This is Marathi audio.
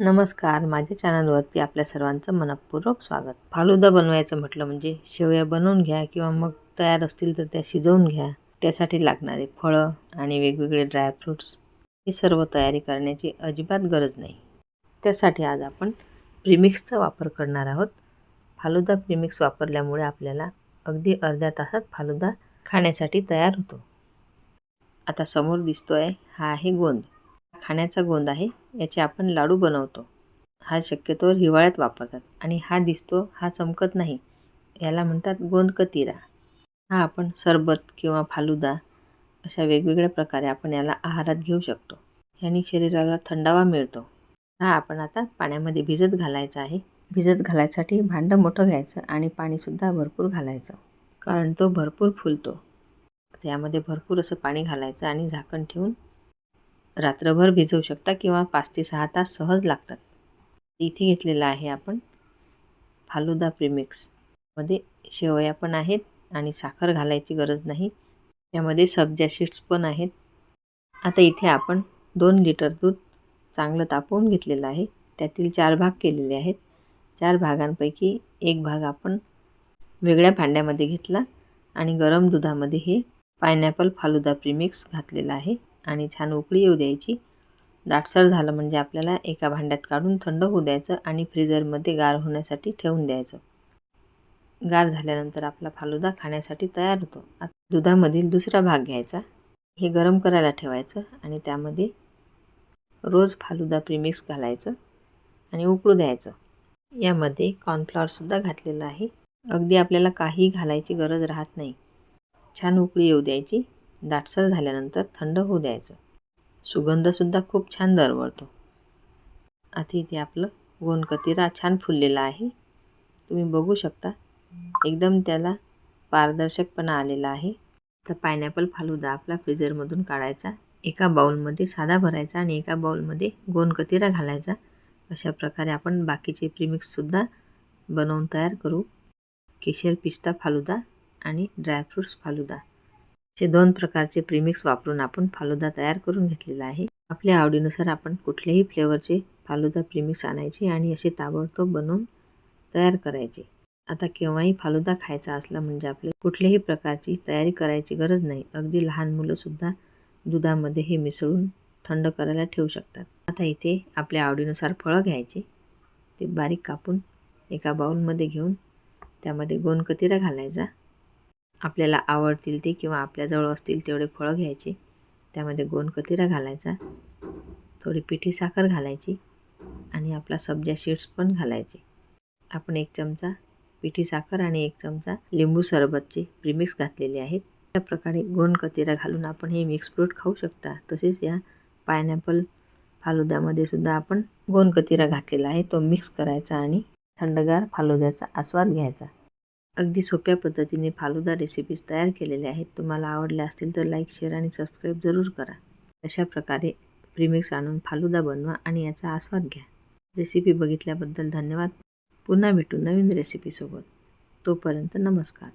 नमस्कार. माझ्या चॅनलवरती आपल्या सर्वांचं मनपूर्वक स्वागत. फालुदा बनवायचं म्हटलं म्हणजे शेवया बनवून घ्या किंवा मग तयार असतील तर त्या शिजवून घ्या. त्यासाठी लागणारे फळं आणि वेगवेगळे ड्रायफ्रूट्स ही सर्व तयारी करण्याची अजिबात गरज नाही. त्यासाठी आज आपण प्रीमिक्सचा वापर करणार आहोत. फालुदा प्रीमिक्स वापरल्यामुळे आपल्याला अगदी अर्ध्या तासात फालुदा खाण्यासाठी तयार होतो. आता समोर दिसतो आहे हा आहे गोंद. खाण्याचा गोंद आहे याचे आपण लाडू बनवतो. हा शक्यतोवर हिवाळ्यात वापरतात आणि हा दिसतो हा चमकत नाही याला म्हणतात गोंद कतिरा. हा आपण सरबत किंवा फालुदा अशा वेगवेगळ्या प्रकारे आपण याला आहारात घेऊ शकतो. याने शरीराला थंडावा मिळतो. हा आपण आता पाण्यामध्ये भिजत घालायचा आहे. भिजत घालायसाठी भांडं मोठं घ्यायचं आणि पाणीसुद्धा भरपूर घालायचं कारण तो भरपूर फुलतो. त्यामध्ये भरपूर असं पाणी घालायचं आणि झाकण ठेवून रात्रभर भिजवू शकता किंवा पाच ते सहा तास सहज लागतात. इथे घेतलेला आहे आपण फालुदा प्रीमिक्स. मध्ये शेवया पण आहेत आणि साखर घालायची गरज नाही. त्यामध्ये सब्जा शीट्स पण आहेत. आता इथे आपण दोन लिटर दूध चांगलं तापवून घेतलेलं आहे. त्यातील चार भाग केलेले आहेत. चार भागांपैकी एक भाग आपण वेगळ्या भांड्यामध्ये घेतला आणि गरम दुधामध्ये हे पायनॅपल फालुदा प्रीमिक्स घातलेलं आहे. आणि छान उकळी येऊ द्यायची. दाटसर झालं म्हणजे आपल्याला एका भांड्यात काढून थंड होऊ द्यायचं आणि फ्रीजरमध्ये गार होण्यासाठी ठेवून द्यायचं. गार झाल्यानंतर आपला फालुदा खाण्यासाठी तयार होतो. आता दुधामधील दुसरा भाग घ्यायचा. हे गरम करायला ठेवायचं आणि त्यामध्ये रोज फालुदा प्रीमिक्स घालायचं आणि उकळू द्यायचं. यामध्ये कॉर्नफ्लॉवरसुद्धा घातलेलं आहे. अगदी आपल्याला काही घालायची गरज राहत नाही. छान उकळी येऊ द्यायची. दाटसर झाल्यानंतर थंड होऊ द्यायचं. सुगंधसुद्धा खूप छान दरवळतो. आता इथे आपलं गोंदकतिरा छान फुललेला आहे. तुम्ही बघू शकता. एकदम त्याला पारदर्शकपणा आलेला आहे. तर पायनॅपल फालुदा आपला फ्रीजरमधून काढायचा. एका बाउलमध्ये साधा भरायचा आणि एका बाउलमध्ये गोंदकतिरा घालायचा. अशा प्रकारे आपण बाकीचे प्रीमिक्ससुद्धा बनवून तयार करू. केशर पिस्ता फालुदा आणि ड्रायफ्रूट्स फालुदा. असे दोन प्रकारचे प्रीमिक्स वापरून आपण फालुदा तयार करून घेतलेला आहे. आपल्या आवडीनुसार आपण कुठल्याही फ्लेवरचे फालुदा प्रीमिक्स आणायचे आणि असे ताबडतोब बनवून तयार करायचे. आता केव्हाही फालुदा खायचा असला म्हणजे आपले कुठल्याही प्रकारची तयारी करायची गरज नाही. अगदी लहान मुलंसुद्धा दुधामध्ये हे मिसळून थंड करायला ठेवू शकतात. आता इथे आपल्या आवडीनुसार फळं घ्यायचे. ते बारीक कापून एका बाउलमध्ये घेऊन त्यामध्ये गोंदकतिरा घालायचा. आपल्याला आवडतील ते किंवा आपल्याजवळ असतील तेवढे फळं घ्यायचे. त्यामध्ये गोंदकतिरा घालायचा थोडी पिठी साखर घालायची आणि आपला सब्जा शीट्स पण घालायचे. आपण एक चमचा पिठी साखर आणि एक चमचा लिंबू सरबतचे प्रीमिक्स घातलेले आहेत. त्या प्रकारे कतिरा घालून आपण हे मिक्स फ्रूट खाऊ शकता. तसेच या पायनॅपल फालुद्यामध्ये सुद्धा आपण गोंदकतिरा घातलेला आहे. तो मिक्स करायचा आणि थंडगार फालुद्याचा आस्वाद घ्यायचा. अगदी सोप्या पद्धतीने फालुदा रेसिपीज तयार केलेल्या आहेत. तुम्हाला आवडल्या असतील तर लाईक शेअर आणि सबस्क्राईब जरूर करा. अशा प्रकारे प्रीमिक्स आणून फालुदा बनवा आणि याचा आस्वाद घ्या. रेसिपी बघितल्याबद्दल धन्यवाद. पुन्हा भेटू नवीन रेसिपीसोबत तोपर्यंत नमस्कार.